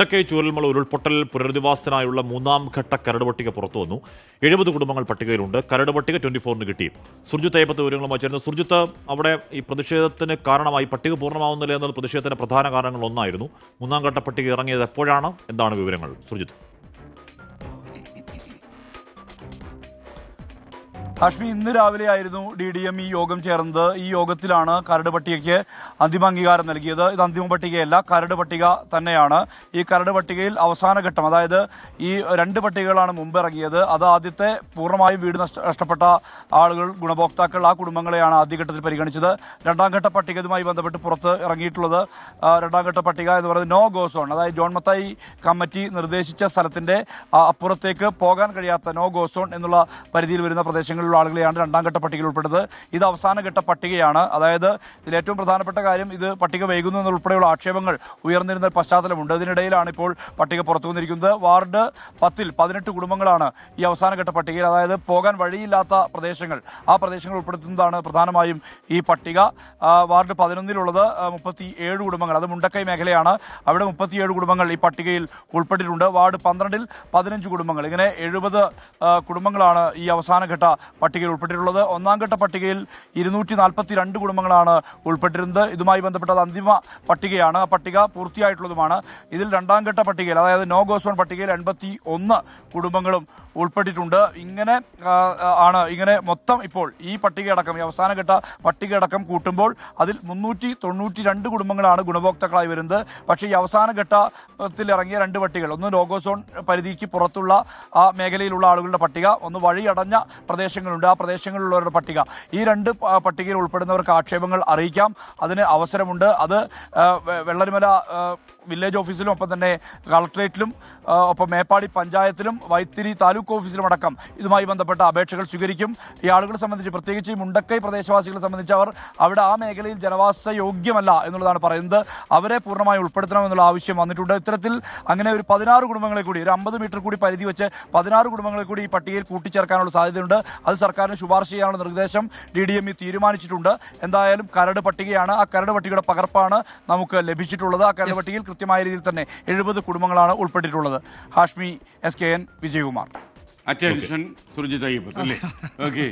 മുണ്ടക്കൈ ചൂരൽമല ഉരുൾപൊട്ടൽ പുനരധിവാസത്തിനായുള്ള മൂന്നാം ഘട്ട കരട് പട്ടിക പുറത്തു വന്നു. എഴുപത് കുടുംബങ്ങൾ പട്ടികയിലുണ്ട്. കരട് പട്ടിക ട്വന്റി ഫോറിന് കിട്ടി. സുർജിത്ത് അയ്യപ്പത്ത് വിവരങ്ങളുമായി ചേർന്ന് സുർജിത്ത് അവിടെ ഈ പ്രതിഷേധത്തിന് കാരണമായി പട്ടിക പൂർണമാവുന്നില്ല എന്നത് പ്രതിഷേധത്തിന്റെ പ്രധാന കാരണങ്ങൾ ഒന്നായിരുന്നു. മൂന്നാം ഘട്ട പട്ടിക ഇറങ്ങിയത് എപ്പോഴാണ്? എന്താണ് വിവരങ്ങൾ? സുർജിത്ത്. ഹാഷ്മി ഇന്ന് രാവിലെ ആയിരുന്നു ഡി ഡി എം ഈ യോഗം ചേർന്നത്. ഈ യോഗത്തിലാണ് കരട് പട്ടികയ്ക്ക് അന്തിമ അംഗീകാരം നൽകിയത്. ഇത് അന്തിമ പട്ടികയല്ല കരട് പട്ടിക തന്നെയാണ്. ഈ കരട് പട്ടികയിൽ അവസാന ഘട്ടം അതായത് ഈ രണ്ട് പട്ടികകളാണ് മുമ്പ് ഇറങ്ങിയത്. അത് ആദ്യത്തെ പൂർണമായും വീട് നഷ്ട- നഷ്ടപ്പെട്ട ആളുകൾ ഗുണഭോക്താക്കൾ ആ കുടുംബങ്ങളെയാണ് ആദ്യഘട്ടത്തിൽ പരിഗണിച്ചത്. രണ്ടാം ഘട്ട പട്ടിക ഇതുമായി ബന്ധപ്പെട്ട് പുറത്ത് ഇറങ്ങിയിട്ടുള്ളത് രണ്ടാം ഘട്ട പട്ടിക എന്ന് പറയുന്നത് നോ ഗോ സോൺ അതായത് ജോൺ മത്തായി കമ്മിറ്റി നിർദ്ദേശിച്ച സ്ഥലത്തിന്റെ ആ, അപ്പുറത്തേക്ക് പോകാൻ കഴിയാത്ത നോ ഗോ സോൺ എന്നുള്ള പരിധിയിൽ വരുന്ന പ്രദേശങ്ങളിലുള്ള ആളുകളെയാണ് രണ്ടാം ഘട്ട പട്ടികയിൽ ഉൾപ്പെടുന്നത്. ഇത് അവസാന ഘട്ട പട്ടികയാണ്. അതായത് ഇതിൽ ഏറ്റവും പ്രധാനപ്പെട്ട കാര്യം ഇത് പട്ടിക വൈകുന്നു എന്നുൾപ്പെടെയുള്ള ആക്ഷേപങ്ങൾ ഉയർന്നിരുന്ന പശ്ചാത്തലമുണ്ട്. അതിനിടയിലാണ് ഇപ്പോൾ പട്ടിക പുറത്തു വന്നിരിക്കുന്നത്. വാർഡ് പത്തിൽ പതിനെട്ട് കുടുംബങ്ങളാണ് ഈ അവസാന ഘട്ട പട്ടികയിൽ. അതായത് പോകാൻ വഴിയില്ലാത്ത പ്രദേശങ്ങൾ. ആ പ്രദേശങ്ങൾ ഉൾപ്പെടുത്തുന്നതാണ് പ്രധാനമായും ഈ പട്ടിക. വാർഡ് പതിനൊന്നിലുള്ളത് മുപ്പത്തി ഏഴ് കുടുംബങ്ങൾ. അത് മുണ്ടക്കൈ മേഖലയാണ്. അവിടെ മുപ്പത്തിയേഴ് കുടുംബങ്ങൾ ഈ പട്ടികയിൽ ഉൾപ്പെട്ടിട്ടുണ്ട്. വാർഡ് പന്ത്രണ്ടിൽ പതിനഞ്ച് കുടുംബങ്ങൾ. ഇങ്ങനെ എഴുപത് കുടുംബങ്ങളാണ് ഈ അവസാന ഘട്ട പട്ടികയിൽ ഉൾപ്പെട്ടിട്ടുള്ളത്. ഒന്നാം ഘട്ട പട്ടികയിൽ ഇരുന്നൂറ്റി നാൽപ്പത്തി രണ്ട് കുടുംബങ്ങളാണ് ഉൾപ്പെട്ടിരുന്നത്. ഇതുമായി ബന്ധപ്പെട്ടത് അന്തിമ പട്ടികയാണ്. ആ പട്ടിക പൂർത്തിയായിട്ടുള്ളതുമാണ്. ഇതിൽ രണ്ടാം ഘട്ട പട്ടികയിൽ അതായത് നോ ഗോസോൺ പട്ടികയിൽ എൺപത്തി ഒന്ന് കുടുംബങ്ങളും ഉൾപ്പെട്ടിട്ടുണ്ട്. ഇങ്ങനെ ആണ്. ഇങ്ങനെ മൊത്തം ഇപ്പോൾ ഈ പട്ടികയടക്കം ഈ അവസാന ഘട്ട പട്ടികയടക്കം കൂട്ടുമ്പോൾ അതിൽ മുന്നൂറ്റി തൊണ്ണൂറ്റി രണ്ട് കുടുംബങ്ങളാണ് ഗുണഭോക്താക്കളായി വരുന്നത്. പക്ഷേ ഈ അവസാന ഘട്ടത്തിൽ ഇറങ്ങിയ രണ്ട് പട്ടികൾ ഒന്ന് ലോഗോസോൺ പരിധിക്ക് പുറത്തുള്ള ആ മേഖലയിലുള്ള ആളുകളുടെ പട്ടിക ഒന്ന് വഴിയടഞ്ഞ പ്രദേശങ്ങളുണ്ട് ആ പ്രദേശങ്ങളിലുള്ളവരുടെ പട്ടിക. ഈ രണ്ട് പട്ടികയിൽ ഉൾപ്പെടുന്നവർക്ക് ആക്ഷേപങ്ങൾ അറിയിക്കാം. അതിന് അവസരമുണ്ട്. അത് വെള്ളരിമല വില്ലേജ് ഓഫീസിലും ഒപ്പം തന്നെ കളക്ട്രേറ്റിലും ഒപ്പം മേപ്പാടി പഞ്ചായത്തിലും വൈത്തിരി താലൂക്ക് ഓഫീസിലും അടക്കം ഇതുമായി ബന്ധപ്പെട്ട അപേക്ഷകൾ സ്വീകരിക്കും. ഈ ആളുകളെ സംബന്ധിച്ച് പ്രത്യേകിച്ച് ഈ മുണ്ടക്കൈ പ്രദേശവാസികളെ സംബന്ധിച്ച് അവർ അവിടെ ആ മേഖലയിൽ ജനവാസ യോഗ്യമല്ല എന്നുള്ളതാണ് പറയുന്നത്. അവരെ പൂർണമായി ഉൾപ്പെടുത്തണമെന്നുള്ള ആവശ്യം വന്നിട്ടുണ്ട്. ഇത്തരത്തിൽ അങ്ങനെ ഒരു പതിനാറ് കുടുംബങ്ങളെ കൂടി ഒരു അമ്പത് മീറ്റർ കൂടി പരിധി വെച്ച് പതിനാറ് കുടുംബങ്ങളെ കൂടി ഈ പട്ടികയിൽ കൂട്ടിച്ചേർക്കാനുള്ള സാധ്യതയുണ്ട്. അത് സർക്കാരിന് ശുപാർശ ചെയ്യാനുള്ള നിർദ്ദേശം ഡി ഡി എം ഇ തീരുമാനിച്ചിട്ടുണ്ട്. എന്തായാലും കരട് പട്ടികയാണ്. ആ കരട് പട്ടികയുടെ പകർപ്പാണ് നമുക്ക് ലഭിച്ചിട്ടുള്ളത്. ആ കരട് പട്ടികയിൽ കൃത്യമായ രീതിയിൽ തന്നെ എഴുപത് കുടുംബങ്ങളാണ് ഉൾപ്പെട്ടിട്ടുള്ളത്. Hashmi S K N Vijayakumar. Attention Surajith Ayyappath അല്ലേ? ഓക്കെ.